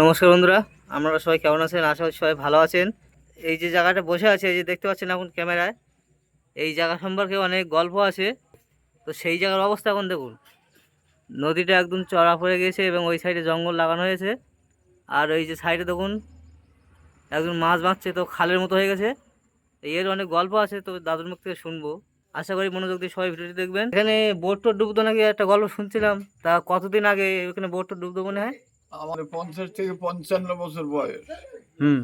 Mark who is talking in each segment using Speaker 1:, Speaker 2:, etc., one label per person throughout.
Speaker 1: নমস্কার বন্ধুরা, আপনারা সবাই কেমন আছেন? আশা করি সবাই ভালো আছেন। এই যে জায়গাটা বসে আছে, এই যে দেখতে পাচ্ছেন এখন ক্যামেরায়, এই জায়গা সম্পর্কে অনেক গল্প আছে। তো সেই জায়গার অবস্থা এখন দেখুন। নদীটা একদম চড়া পড়ে গেছে এবং ওই সাইডে জঙ্গল লাগানো হয়েছে। আর ওই যে সাইডে দেখুন, একজন মাছ বাঁচছে, তো খালের মতো হয়ে গেছে। এর অনেক গল্প আছে, তো দাদুর মুখ থেকে শুনব। আশা করি মনোযোগ দিয়ে সবাই ভিডিওটি দেখবেন। এখানে বোট টোট ডুবতো নাকি একটা গল্প শুনছিলাম। তা কতদিন আগে এখানে বোট ডুবতো মনে হয়?
Speaker 2: আমার পঞ্চাশ থেকে পঞ্চান্ন বছর বয়স
Speaker 1: হুম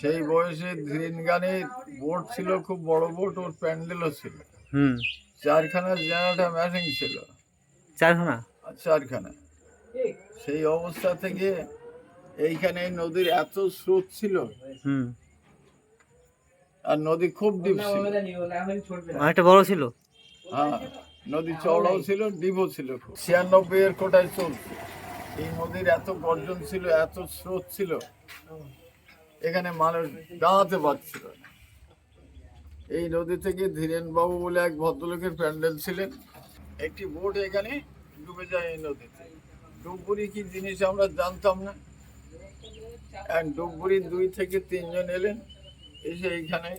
Speaker 2: সেই বয়সে ধীরেনগানে বোট ছিল খুব বড় বোট ওর প্যান্ডেলও ছিল
Speaker 1: হুম
Speaker 2: চারখানা জেনারেটা ম্যাচিং ছিল
Speaker 1: চারখানা
Speaker 2: আর চারখানা সেই অবস্থা থেকে এইখানে নদীর এত স্রোত ছিল
Speaker 1: হুম
Speaker 2: আর নদী খুব ডিপ ছিল
Speaker 1: অনেকটা বড় ছিল
Speaker 2: হ্যাঁ নদী চওড়াও ছিল ডিপও ছিল ছিয়ানব্বই এর কোটায় চলছে এই নদীর এত গর্জন ছিল, এত স্রোত ছিল, এখানে মানুষ দাঁড়াতে পারছিল এই নদী থেকে ধীরেন বাবু বলে এক ভদ্রলোকের প্যান্ডেল ছিলেন। একটি বোট এখানে ডুবে যায় এই নদীতে। ডুবুরি কি জিনিস আমরা জানতাম না। এক ডুবুরির দুই থেকে তিনজন এলেন, এসে এইখানে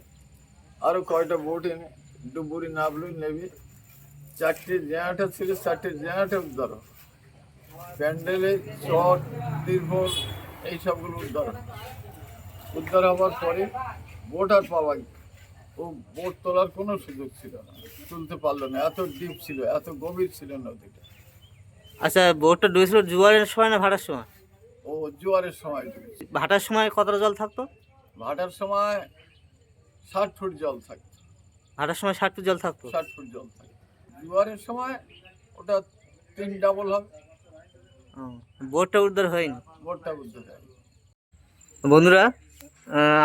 Speaker 2: আরও কয়টা বোট এনে ডুবুরি নামলো নেবে। চারটে জেনারেটর ছিল, চারটে জেনারেটর হলো। প্যান্ডেলে চট দীর্ঘ এইসবগুলো উদ্ধার উদ্ধার হওয়ার পরে বোট আর পাওয়া ও বোট তোলার কোনো সুযোগ ছিল না। তুলতে পারল না। এত ডিপ ছিল এত গভীর ছিল নদীটা।
Speaker 1: আচ্ছা বোটটা ডুবেছিল জোয়ারের সময় না ভাটার সময়?
Speaker 2: ও জোয়ারের সময়
Speaker 1: ভাটার সময় কতটা জল থাকতো?
Speaker 2: ভাটার সময় ষাট ফুট জল থাকতো।
Speaker 1: ভাটার সময় ষাট ফুট জল থাকতো?
Speaker 2: ষাট ফুট জল থাকে জোয়ারের সময় ওটা তিন ডাবল হবে।
Speaker 1: বোটটা উদ্ধার হয়নি?
Speaker 2: বোটটা
Speaker 1: বন্ধুরা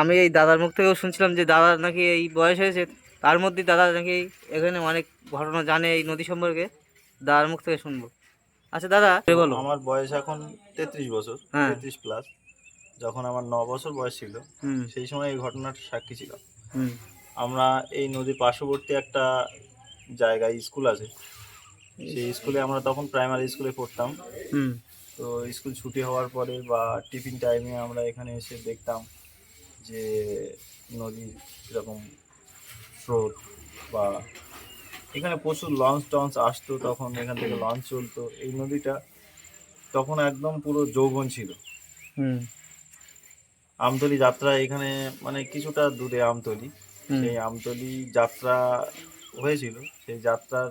Speaker 1: আমি এই দাদার মুখ থেকেও শুনছিলাম যে দাদার নাকি এই বয়স হয়েছে তার মধ্যে দাদা নাকি এখানে অনেক ঘটনা জানে এই নদী সম্পর্কে দাদার মুখ থেকে শুনব। আচ্ছা দাদা বলো।
Speaker 3: আমার বয়স এখন তেত্রিশ বছর
Speaker 1: হ্যাঁ।
Speaker 3: তেত্রিশ প্লাস যখন আমার ন বছর বয়স ছিল
Speaker 1: হুম।
Speaker 3: সেই সময় এই ঘটনার সাক্ষী ছিলাম
Speaker 1: হুম।
Speaker 3: আমরা এই নদীর পার্শ্ববর্তী একটা জায়গায় স্কুল আছে সেই স্কুলে আমরা তখন প্রাইমারি স্কুলে পড়তাম। তো স্কুল ছুটি হওয়ার পরে বা টিফিন টাইমে আমরা এখানে এসে দেখতাম যে নদীর এরকম স্রোত বা এখানে প্রচুর লঞ্চ টঞ্চ আসতো তখন এখান থেকে লঞ্চ চলতো। এই নদীটা তখন একদম পুরো যৌবন ছিল। আমতলি যাত্রা এখানে মানে কিছুটা দূরে আমতলি। সেই আমতলি যাত্রা হয়েছিল। সেই যাত্রার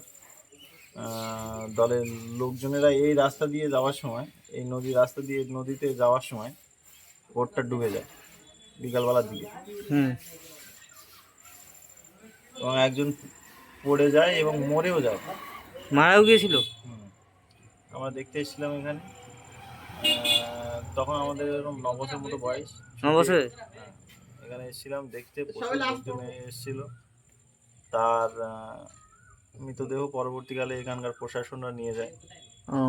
Speaker 3: দলের লোকজনেরা এই রাস্তা দিয়ে যাওয়ার সময় এই নদীর রাস্তা দিয়ে নদীতে যাওয়ার সময় বোটটা ডুবে যায় বিকালবেলার দিকে। এবং একজন পড়ে যায় এবং মরেও যায়।
Speaker 1: মারাও গিয়েছিল।
Speaker 3: আমরা দেখতে এসেছিলাম এখানে। তখন আমাদের এরকম ন বছর মতো বয়স।
Speaker 1: ন বছরে?
Speaker 3: হ্যাঁ, এখানে এসেছিলাম দেখতে প্রচুর লোকজন এসেছিল। তার মৃতদেহ পরবর্তীকালে এখানকার প্রশাসনরা নিয়ে যায়।
Speaker 1: ও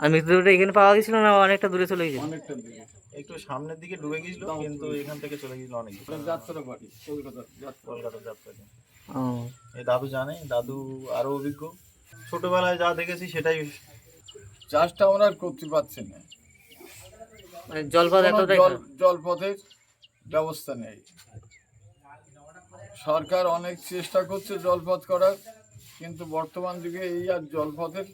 Speaker 1: আর মৃতদেহটা এখানে পাওয়া গেছিল না অনেকটা দূরে চলে গেছে?
Speaker 2: অনেকটা দিকে
Speaker 3: একটু সামনের দিকে ডুবে গিয়েছিল কিন্তু এখান থেকে চলে গিয়েছিল অনেক
Speaker 2: যাত্রা বাড়ি কলকাতা যাত্রা।
Speaker 3: কলকাতা যাত্রা
Speaker 1: ও।
Speaker 3: এই দাদু জানে দাদু আরও অভিজ্ঞ। ছোটবেলায় যা দেখেছি সেটাই।
Speaker 2: চাষটা আমরা আর করতে পারছি না।
Speaker 1: মানে জলপথ এতটাই
Speaker 2: জল জলপথের ব্যবস্থা নেই। সরকার অনেক চেষ্টা করছে জলপথ করার। কিন্তু বর্তমান যুগে এই আর জলপথের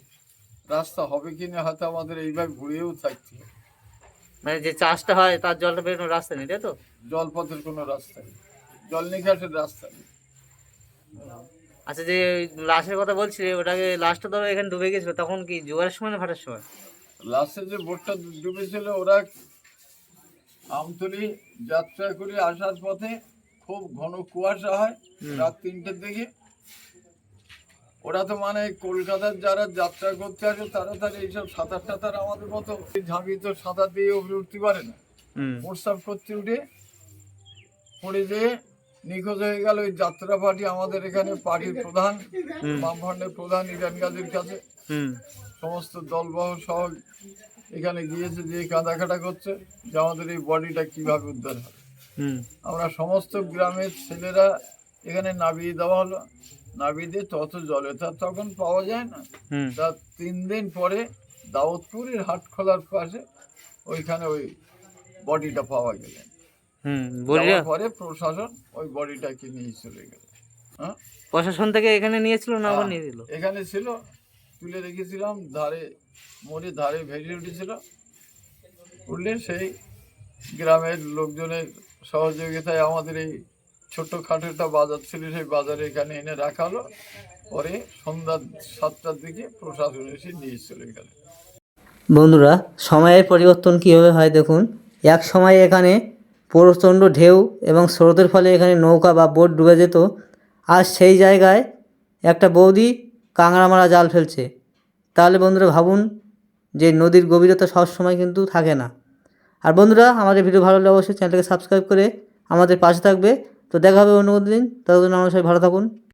Speaker 2: রাস্তা হবে কি না হয়তো আমাদের এইভাবে ঘুরেও থাকছে
Speaker 1: মানে যে চাষটা হয় তার জলটা বেরোনোর রাস্তা নেই তাই তো?
Speaker 2: জলপথের কোনো রাস্তা নেই। জল নিকাশের রাস্তা নেই।
Speaker 1: আচ্ছা যে লাশের কথা বলছি ওটাকে লাশটা ধরো এখানে ডুবে গেছিল তখন কি জোয়ারের সময় না ভাটার সময়?
Speaker 2: লাস্টে যে বোটটা ডুবেছিল ওরা আমতলি যাত্রা করে আসার পথে খুব ঘন কুয়াশা হয় রাত তিনটের দিকে। ওরা তো মানে কলকাতার যারা যাত্রা করতে আসে তারা তার এইসব সাঁতার টাতার আমাদের মতো ঝাঁপি তো সাঁতার দিয়ে উপরে উঠতে পারে না। প্রস্তাব করতে উঠে পড়ে যেয়ে নিখোঁজ হয়ে গেল ওই যাত্রা পার্টি আমাদের এখানে পার্টির প্রধান। বামফ্রন্টের প্রধান ইরান গাজীর কাছে। সমস্ত দলবহ সহ এখানে গিয়েছে যে কাঁদাকাটা করছে যে আমাদের এই বডিটা কীভাবে উদ্ধার হবে। আমরা সমস্ত গ্রামের ছেলেরা এখানে নামিয়ে দেওয়া হলো। দিয়ে তত জলে তা তখন পাওয়া যায় না। তার তিন দিন পরে দাউদপুরের হাট খোলার পাশে ওইখানে ওই বডিটা পাওয়া গেলেন। পরে প্রশাসন ওই বডিটাকে নিয়ে চলে গেল। হ্যাঁ?
Speaker 1: প্রশাসন থেকে এখানে নিয়েছিল না আবার
Speaker 2: হ্যাঁ,
Speaker 1: নিয়ে দিল?
Speaker 2: এখানে ছিল তুলে রেখেছিলাম ধারে মোড়ে ধারে ভেজে উঠেছিল। উঠলে সেই গ্রামের লোকজনের সহযোগিতায় আমাদের এই ছোট্ট খাটো একটা বাজার ছিল, সেই বাজারে এখানে এনে রাখা হলো পরে সন্ধ্যা সাতটার দিকে প্রশাসন এসে নিয়ে চলে গেল
Speaker 1: বন্ধুরা, সময়ের পরিবর্তন কীভাবে হয় দেখুন। এক সময় এখানে প্রচণ্ড ঢেউ এবং স্রোতের ফলে এখানে নৌকা বা বোট ডুবে যেত। আর সেই জায়গায় একটা বৌদি কাঁংড়া মারা জাল ফেলছে। তাহলে বন্ধুরা ভাবুন যে নদীর গভীরতা সবসময় কিন্তু থাকে না। আর বন্ধুরা আমাদের ভিডিও ভালো লাগলে অবশ্যই চ্যানেলটাকে সাবস্ক্রাইব করে আমাদের পাশে থাকবে। তো দেখা হবে অন্য কোনো দিন। ততদিন আমরা সবাই ভালো থাকুন।